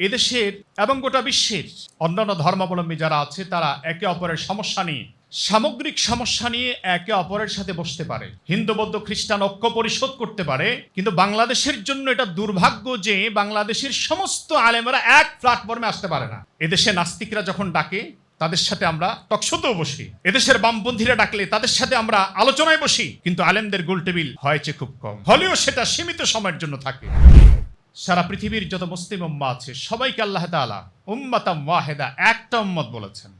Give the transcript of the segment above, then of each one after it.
এদেশের এবং গোটা বিশ্বের অন্যান্য ধর্মাবলম্বী যারা আছে, তারা একে অপরের সমস্যা নিয়ে, সামগ্রিক সমস্যা নিয়ে একে অপরের সাথে বসতে পারে। হিন্দু, বৌদ্ধ, খ্রিস্টান ঐক্য পরিশোধ করতে পারে, কিন্তু বাংলাদেশের জন্য এটা দুর্ভাগ্য যে বাংলাদেশের সমস্ত আলেমরা এক প্ল্যাটফর্মে আসতে পারে না। এদেশে নাস্তিকরা যখন ডাকে, তাদের সাথে আমরা টকশোতেও বসি। এদেশের বামপন্থীরা ডাকলে তাদের সাথে আমরা আলোচনায় বসি, কিন্তু আলেমদের গোলটেবিল হয়েছে খুব কম। হলেও সেটা সীমিত সময়ের জন্য থাকে। সারা পৃথিবীর যত মুসলিম উম্মা আছে, সবাইকে আল্লাহ তাআলা উম্মাতাম ওয়াহেদা, একটা উম্মত বলেছেন।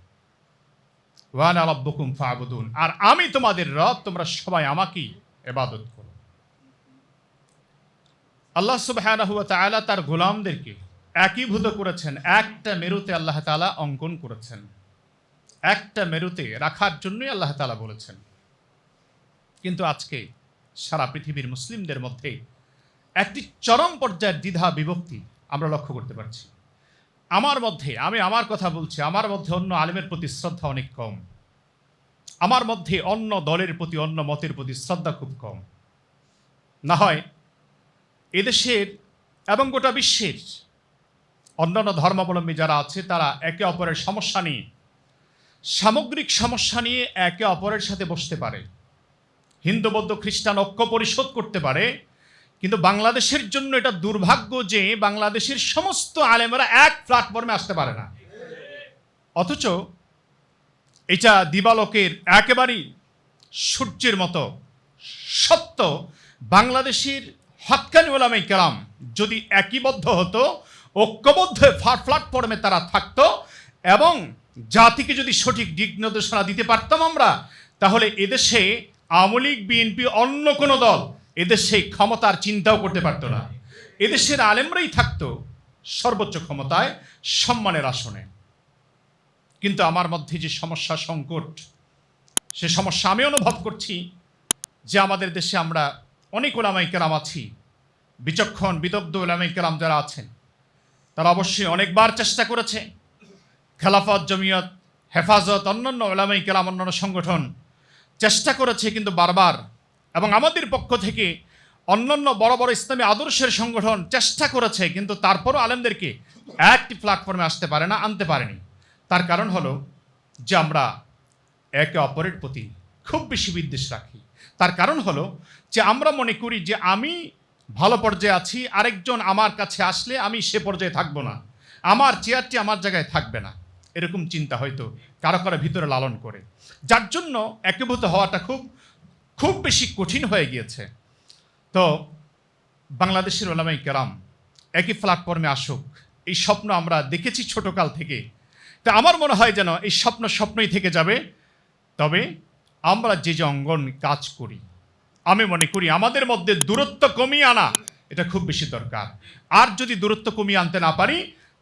ওয়ানা রব্বুকুম ফাবুদুন। আর আমি তোমাদের রব, তোমরা সবাই আমাকেই ইবাদত করো। আল্লাহ তাআলা তার গোলামদেরকে একীভূত করেছেন, একটা মেরুতে আল্লাহ তাআলা অঙ্কন করেছেন। একটা মেরুতে রাখার জন্যই আল্লাহ তাআলা বলেছেন। কিন্তু আজকে সারা পৃথিবীর মুসলিমদের মধ্যে একটি চরম পর্যায়ের দ্বিধা বিভক্তি আমরা লক্ষ্য করতে পারছি। আমার মধ্যে, আমি আমার কথা বলছি, আমার মধ্যে অন্য আলেমের প্রতি শ্রদ্ধা অনেক কম। আমার মধ্যে অন্য দলের প্রতি, অন্য মতের প্রতি শ্রদ্ধা খুব কম। না হয় এদেশের এবং গোটা বিশ্বের অন্যান্য ধর্মাবলম্বী যারা আছে, তারা একে অপরের সমস্যা নিয়ে, সামগ্রিক সমস্যা নিয়ে একে অপরের সাথে বসতে পারে। হিন্দু, বৌদ্ধ, খ্রিস্টান ঐক্য পরিশোধ করতে পারে কিন্তু বাংলাদেশের জন্য এটা দুর্ভাগ্য যে বাংলাদেশের সমস্ত আলেমরা এক প্ল্যাটফর্মে আসতে পারে না। অথচ এটা দিবালোকের একেবারেই সূর্যের মতো সত্য। বাংলাদেশের হকানি ওলামাই কেরাম যদি একীবদ্ধ হতো, ঐক্যবদ্ধ প্ল্যাটফর্মে তারা থাকতো এবং জাতিকে যদি সঠিক দিক নির্দেশনা দিতে পারতাম আমরা, তাহলে এদেশে আওয়ামী লীগ, বিএনপি, অন্য কোনো দল এদেশে ক্ষমতার চিন্তাও করতে পারতো না। এদেশের আলেমরাই থাকতো সর্বোচ্চ ক্ষমতায়, সম্মানের আসনে। কিন্তু আমার মধ্যে যে সমস্যা, সংকট, সে সমস্যা আমি অনুভব করছি যে আমাদের দেশে আমরা অনেক ওলামাই কেরাম আছি, বিচক্ষণ, বিদগ্ধ ওলামাই কেরাম যারা আছেন, তারা অবশ্যই অনেকবার চেষ্টা করেছে। খেলাফত, জমিয়ত, হেফাজত, অন্যান্য ওলামাই কেরাম, অন্যান্য সংগঠন চেষ্টা করেছে, কিন্তু বারবার এবং আমাদের পক্ষ থেকে অন্যান্য বড় বড় ইসলামী আদর্শের সংগঠন চেষ্টা করেছে, কিন্তু তারপরও আলেমদেরকে একটি প্ল্যাটফর্মে আসতে পারে না, আনতে পারেনি। তার কারণ হলো যে আমরা একে অপরের প্রতি খুব বেশি বিদ্বেষ রাখি। তার কারণ হলো যে আমরা মনে করি যে আমি ভালো পর্যায়ে আছি, আরেকজন আমার কাছে আসলে আমি সে পর্যায়ে থাকব না। আমার চেয়ারটি আমার জায়গায় থাকবে না। এরকম চিন্তা হয়তো কারও কারও ভিতরে লালন করে। যার জন্য একীভূত হওয়াটা খুব খুব বেশি কঠিন হয়ে গিয়েছে। তো বাংলাদেশের ওলামাই কেরাম, একই প্ল্যাটফর্মে আসুক, এই স্বপ্ন আমরা দেখেছি ছোটকাল থেকে। তা আমার মনে হয় যেন এই স্বপ্ন স্বপ্নই থেকে যাবে। তবে আমরা যে যে অঙ্গন কাজ করি, আমি মনে করি আমাদের মধ্যে দূরত্ব কমিয়ে আনা এটা খুব বেশি দরকার। আর যদি দূরত্ব কমিয়ে আনতে না পারি,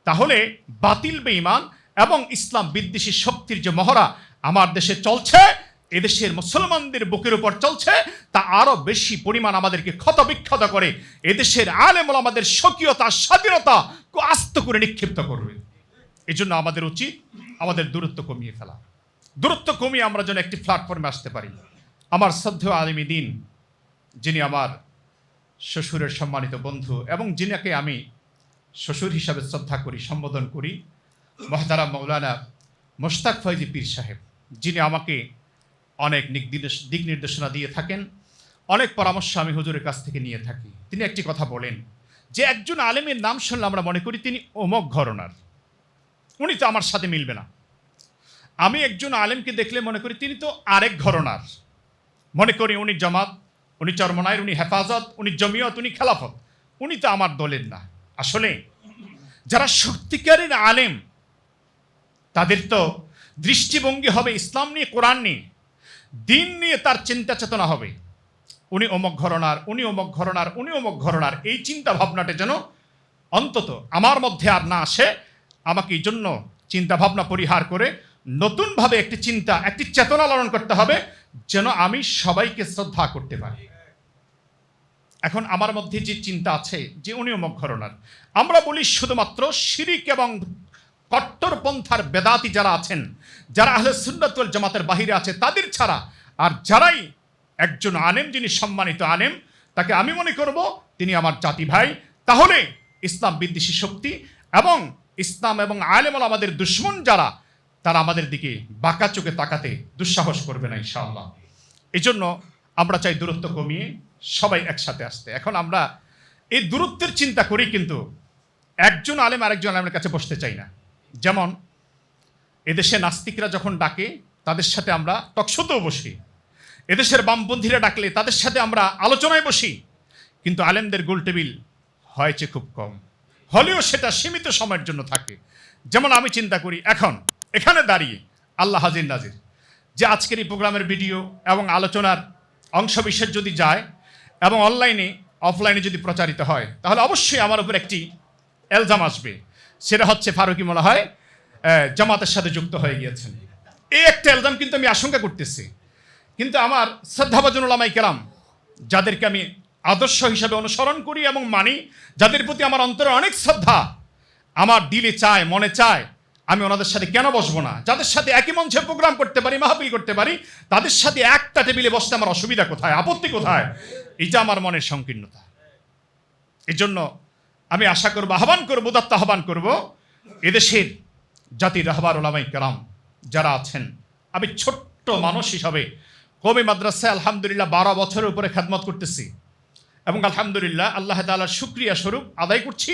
তাহলে বাতিল বেঈমান এবং ইসলাম বিদ্বেষী শক্তির যে মহড়া আমার দেশে চলছে এদেশের মুসলমানদের বুকের উপর চলছে, তা আরও বেশি পরিমাণ আমাদেরকে ক্ষত বিক্ষত করে। এদেশের আলেমল আমাদের স্বকীয়তা, স্বাধীনতা আস্ত করে নিক্ষিপ্ত করবে। এই জন্য আমাদের উচিত আমাদের দূরত্ব কমিয়ে ফেলা। দূরত্ব কমিয়ে আমরা যেন একটি প্ল্যাটফর্মে আসতে পারি। আমার শ্রদ্ধেয় আলিমী দিন, যিনি আমার শ্বশুরের সম্মানিত বন্ধু এবং যিনাকে আমি শ্বশুর হিসাবে শ্রদ্ধা করি, সম্বোধন করি মহতারা মৌলানা মোশতাক ফৈজি পীর সাহেব, যিনি আমাকে অনেক দিক নির্দেশ- দিক নির্দেশনা দিয়ে থাকেন। অনেক পরামর্শ আমি হুজুরের কাছ থেকে নিয়ে থাকি। তিনি একটি কথা বলেন, যে একজন আলেমের নাম শুনলে আমরা মনে করি তিনি অমক ঘরনার। উনি তো আমার সাথে মিলবে না। আমি একজন আলেমকে দেখলে মনে করি তিনি তো আরেক ঘরনার। মনে করি উনি জামাত, উনি চরমনায়ের, উনি হেফাজত, উনি জমিয়ত, উনি খেলাফত। উনি তো আমার দলের না। আসলে যারা সত্যিকারের আলেম, তাদের তো দৃষ্টিভঙ্গি হবে ইসলাম নিয়ে, কোরআন নিয়ে। দিন নিয়ে তার চিন্তা চেতনা হবে। উনি অমক ঘরনার, উনি অমক ঘরনার, উনি অমক ঘরনার, এই চিন্তা ভাবনাটা যেন অন্তত আমার মধ্যে আর না আসে, আমাকে এই জন্য চিন্তা ভাবনা পরিহার করে নতুনভাবে একটি চিন্তা, একটি চেতনা লালন করতে হবে, যেন আমি সবাইকে শ্রদ্ধা করতে পারি। এখন আমার মধ্যে যে চিন্তা আছে, যে উনি অমক ঘরনার, আমরা বলি শুধুমাত্র শিরিক এবং কট্টরপন্থার বেদাতি যারা আছেন, যারা আহলে সুন্নাতুল জামাতের বাহিরে আছে, তাদের ছাড়া আর যারাই একজন আনেম যিনি সম্মানিত আনেম তাকে আমি মনে করব তিনি আমার জাতি ভাই। তাহলে ইসলাম বিদ্বেষী শক্তি এবং ইসলাম এবং আলেমল আমাদের দুশ্মন যারা, তারা আমাদের দিকে বাঁকা চোখে তাকাতে দুঃসাহস করবে না ইনশাআল্লাহ। এই জন্য আমরা চাই দূরত্ব কমিয়ে সবাই একসাথে আসতে। এখন আমরা এই দূরত্বের চিন্তা করি কিন্তু একজন আলেম আরেকজন আলেমের কাছে বসতে চাই না। যেমন, এদেশে নাস্তিকরা যখন ডাকে, তাদের সাথে আমরা টকশোতেও বসি। এদেশের বামপন্থীরা ডাকলে তাদের সাথে আমরা আলোচনায় বসি। কিন্তু আলেমদের গোল টেবিল হয়েছে খুব কম। হলেও সেটা সীমিত সময়ের জন্য থাকে। যেমন আমি চিন্তা করি, এখন, এখানে দাঁড়িয়ে, আল্লাহ হাজির নাজির, যে আজকের এই প্রোগ্রামের ভিডিও এবং আলোচনার অংশবিশেষ যদি যায় এবং অনলাইনে, অফলাইনে যদি প্রচারিত হয়, তাহলে অবশ্যই আমার উপর একটি এলজাম আসবে। সেটা হচ্ছে ফারুকি মনে হয় জামাতের সাথে যুক্ত হয়ে গিয়েছেন। এই একটা এলজাম কিন্তু আমি আশঙ্কা করতেছি। কিন্তু আমার শ্রদ্ধাভাজন ওলামাই কেরাম, যাদেরকে আমি আদর্শ হিসাবে অনুসরণ করি এবং মানি, যাদের প্রতি আমার অন্তরে অনেক শ্রদ্ধা, আমার দিলে চায়, মনে চায়, আমি ওনাদের সাথে কেন বসবো না? যাদের সাথে একই মঞ্চে প্রোগ্রাম করতে পারি, মাহফিল করতে পারি, তাদের সাথে একটা টেবিলে বসতে আমার অসুবিধা কোথায়? আপত্তি কোথায়? এটা আমার মনের সংকীর্ণতা। এই জন্য আমি আশা করব, আহ্বান করব দত্ত আহ্বান করব, এদেশের জাতির রাহবার ওলামাই কালাম যারা আছেন, আমি ছোট্ট মানুষ হিসাবে কবি মাদ্রাসায় আলহামদুলিল্লাহ বারো বছরের উপরে খেদমত করতেছি। এবং আলহামদুলিল্লাহ আল্লাহ তাআলার শুক্রিয়া স্বরূপ আদায় করছি,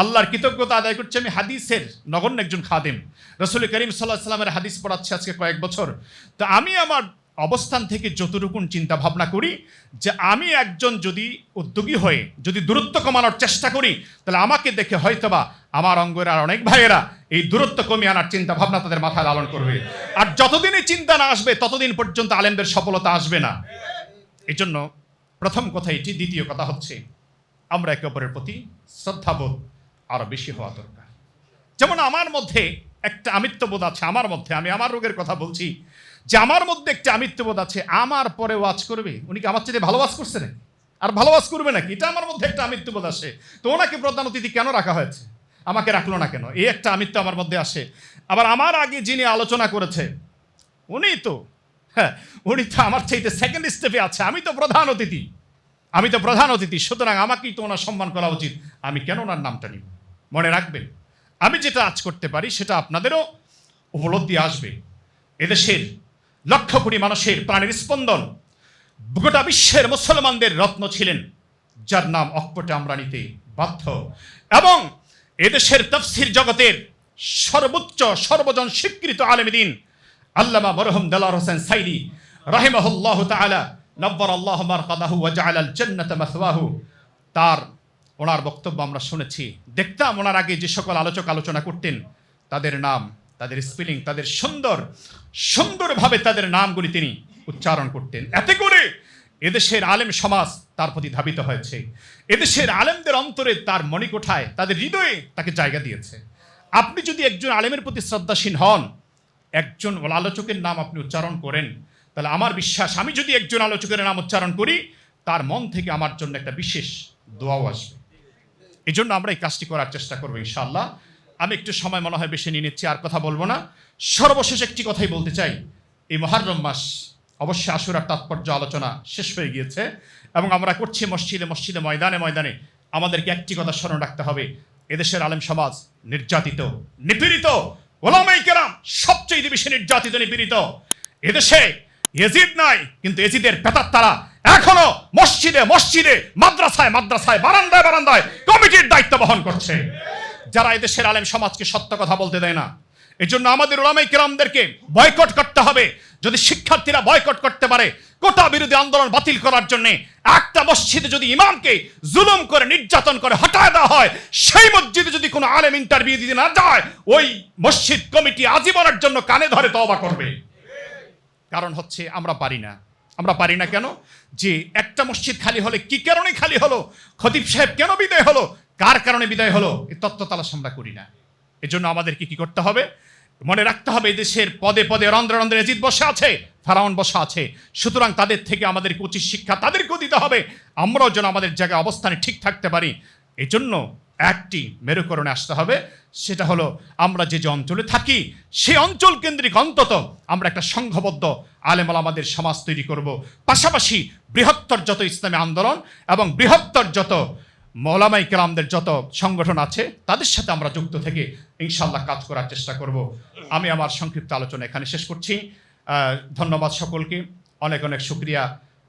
আল্লাহর কৃতজ্ঞতা আদায় করছি। আমি হাদিসের নগণ্য একজন খাদেম। রসুল করিম সাল্লাহ সাল্লামের হাদিস পড়াচ্ছি আজকে কয়েক বছর। তো আমি আমার অবস্থান থেকে যতটুকুন চিন্তা ভাবনা করি, যে আমি একজন যদি উদ্যোগী হয়ে, যদি দূরত্ব কমানোর চেষ্টা করি, তাহলে আমাকে দেখে হয়তোবা আমার অঙ্গের আর অনেক ভাইয়েরা এই দূরত্ব কমিয়ে আনার চিন্তা ভাবনা তাদের মাথায় লালন করবে। আর যতদিনই চিন্তা না আসবে, ততদিন পর্যন্ত আলেমদের সফলতা আসবে না। এই জন্য প্রথম কথা এটি, দ্বিতীয় কথা হচ্ছে, আমরা একে অপরের প্রতি শ্রদ্ধাবোধ আরও বেশি হওয়া দরকার। যেমন আমার মধ্যে একটা আমিত্ববোধ আছে, আমার মধ্যে, আমি আমার রোগের কথা বলছি। যে আমার মধ্যে একটা আমিত্ববোধ আছে, আমার পরে ওয়াজ করবে। উনি কি আমার চেয়ে ভালো ওয়াজ করছে নাকি? আর ভালো ওয়াজ করবে নাকি? এটা আমার মধ্যে একটা আমিত্ববোধ আসে। তো ওনাকে প্রধান অতিথি কেন রাখা হয়েছে? আমাকে রাখল না কেন? এই একটা আমিত্ব আমার মধ্যে আসে। আবার আমার আগে যিনি আলোচনা করেছে, উনি তো হ্যাঁ উনি তো আমার চাইতে সেকেন্ড স্টেপে আছে। আমি তো প্রধান অতিথি। আমি তো প্রধান অতিথি। সুতরাং আমাকেই তো ওনার সম্মান করা উচিত। আমি কেন ওনার নামটা নিব? মনে রাখবেন, আমি যেটা আজ করতে পারি, সেটা আপনাদেরও উপলব্ধি আসবে। এদেশের লক্ষ কোটি মানুষের প্রাণের স্পন্দন। গোটা বিশ্বের মুসলমানদের রত্ন ছিলেন, যার নাম অক্পটে আমরা নিতে বাধ্য। এবং এদেশের তফসির জগতের সর্বোচ্চ, সর্বজন স্বীকৃত আলমদিন আল্লামা মরহম দেলার হোসেন সাইদি রাহিমাহুল্লাহ তাআলা নব্বর আল্লাহ মারকাদাহু ওয়া জাআলাল জান্নাতা মাসওয়াহু। তার, ওনার বক্তব্য আমরা শুনেছি। দেখতাম ওনার আগে যে সকল আলোচক আলোচনা করতেন, তাদের নাম তাদের স্পেলিং তাদের সুন্দর, সুন্দরভাবে তাদের নামগুলি তিনি উচ্চারণ করতেন। এতে করে এদেশের আলেম সমাজ তার প্রতি ধাবিত হয়েছে। এদেশের আলেমদের অন্তরে তার মণিকোঠায়, তাদের হৃদয়ে তাকে জায়গা দিয়েছে। আপনি যদি একজন আলেমের প্রতি শ্রদ্ধাশীল হন, একজন আলোচকের নাম আপনি উচ্চারণ করেন, তাহলে আমার বিশ্বাস, আমি যদি একজন আলোচকের নাম উচ্চারণ করি, তার মন থেকে আমার জন্য একটা বিশেষ দোয়াও আসবে। এই আমরা এই কাজটি করার চেষ্টা করব ইনশাআল্লাহ। আমি একটু সময় মনে হয় বেশি নিয়ে নিচ্ছি, আর কথা বলব না। সর্বশেষ একটি কথাই বলতে চাই। এই মহারম মাস অবশ্যই আশুরার তাৎপর্য আলোচনা শেষ হয়ে গিয়েছে এবং আমরা করছি মসজিদে মসজিদে, ময়দানে ময়দানে। আমাদেরকে একটি কথা স্মরণ রাখতে হবে। এদেশের আলেম সমাজ নির্যাতিত, নিপীড়িত, ওলামাই কেরাম সবচেয়ে বেশি নির্যাতিত, নিপীড়িত। এদেশে এজিদ নাই, কিন্তু এজিদের পেতার তারা এখনও মসজিদে মসজিদে, মাদ্রাসায় মাদ্রাসায়, বারান্দায় বারান্দায় কমিটির দায়িত্ব বহন করছে। যারা এদেশের আলেম সমাজকে সত্য কথা বলতে দেয় না। এই জন্য আমাদের ওলামাই কেরামদেরকে বয়কট করতে হবে। যদি শিক্ষার্থীরা বয়কট করতে পারে, কোটা বিরোধী আন্দোলন বাতিল করার জন্য একটা মসজিদে যদি ইমামকে জুলুম করে, নির্যাতন করে, হটায় দেওয়া হয়, সেই মসজিদে যদি কোনো আলেম ইন্টারভিউ দিতে না যায়, ওই মসজিদ কমিটি আজীবনের জন্য কানে ধরে তওবা করবে। কারণ হচ্ছে আমরা পারি না। আমরা পারি না কেন? যে একটা মসজিদ খালি হলে কি কারণে খালি হলো? খতিব সাহেব কেন বিদায় হলো? কার কারণে বিদায় হলো? এই তত্ত্ব তালাশ আমরা করি না। এজন্য আমাদেরকে কি করতে হবে? মনে রাখতে হবে দেশের পদে পদে রন্ধ্রে রন্ধ্রে এজিদ বসে আছে, ফারাউন বসা আছে। সুতরাং তাদের থেকে আমাদের উচিত শিক্ষা তাদেরকেও দিতে হবে। আমরাও যেন আমাদের জায়গায় অবস্থানে ঠিক থাকতে পারি। এই জন্য একটি মেরুকরণে আসতে হবে, সেটা হলো আমরা যে যে অঞ্চলে থাকি, সেই অঞ্চল কেন্দ্রিক অন্তত আমরা একটা সংঘবদ্ধ আলেমাল আমাদের সমাজ তৈরি করব। পাশাপাশি বৃহত্তর যত ইসলামী আন্দোলন এবং বৃহত্তর যত মৌলামাই কেরামদের যত সংগঠন আছে, তাদের সাথে আমরা যুক্ত থেকে ইনশাল্লাহ কাজ করার চেষ্টা করব। আমি আমার সংক্ষিপ্ত আলোচনা এখানে শেষ করছি। ধন্যবাদ সকলকে। অনেক অনেক শুক্রিয়া,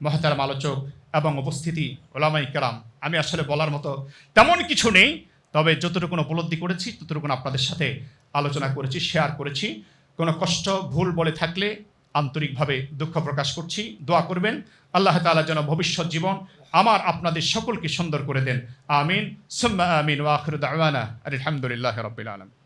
মহতারাম আলোচক এবং উপস্থিতি ওলামাই কেরাম। আমি আসলে বলার মতো তেমন কিছু নেই, তবে যতটুকু উপলব্ধি করেছি, ততটুকু আপনাদের সাথে আলোচনা করেছি শেয়ার করেছি। কোনো কষ্ট, ভুল বলে থাকলে আন্তরিকভাবে দুঃখ প্রকাশ করছি। দোয়া করবেন। আল্লাহ তালা যেন ভবিষ্যৎ জীবন আমার আপনাদের সকলকে সুন্দর করে দেন। আমিন। সুম্মা আমিন। ওয়াখরুদ আলহামদুলিল্লাহ রবিল আলামিন।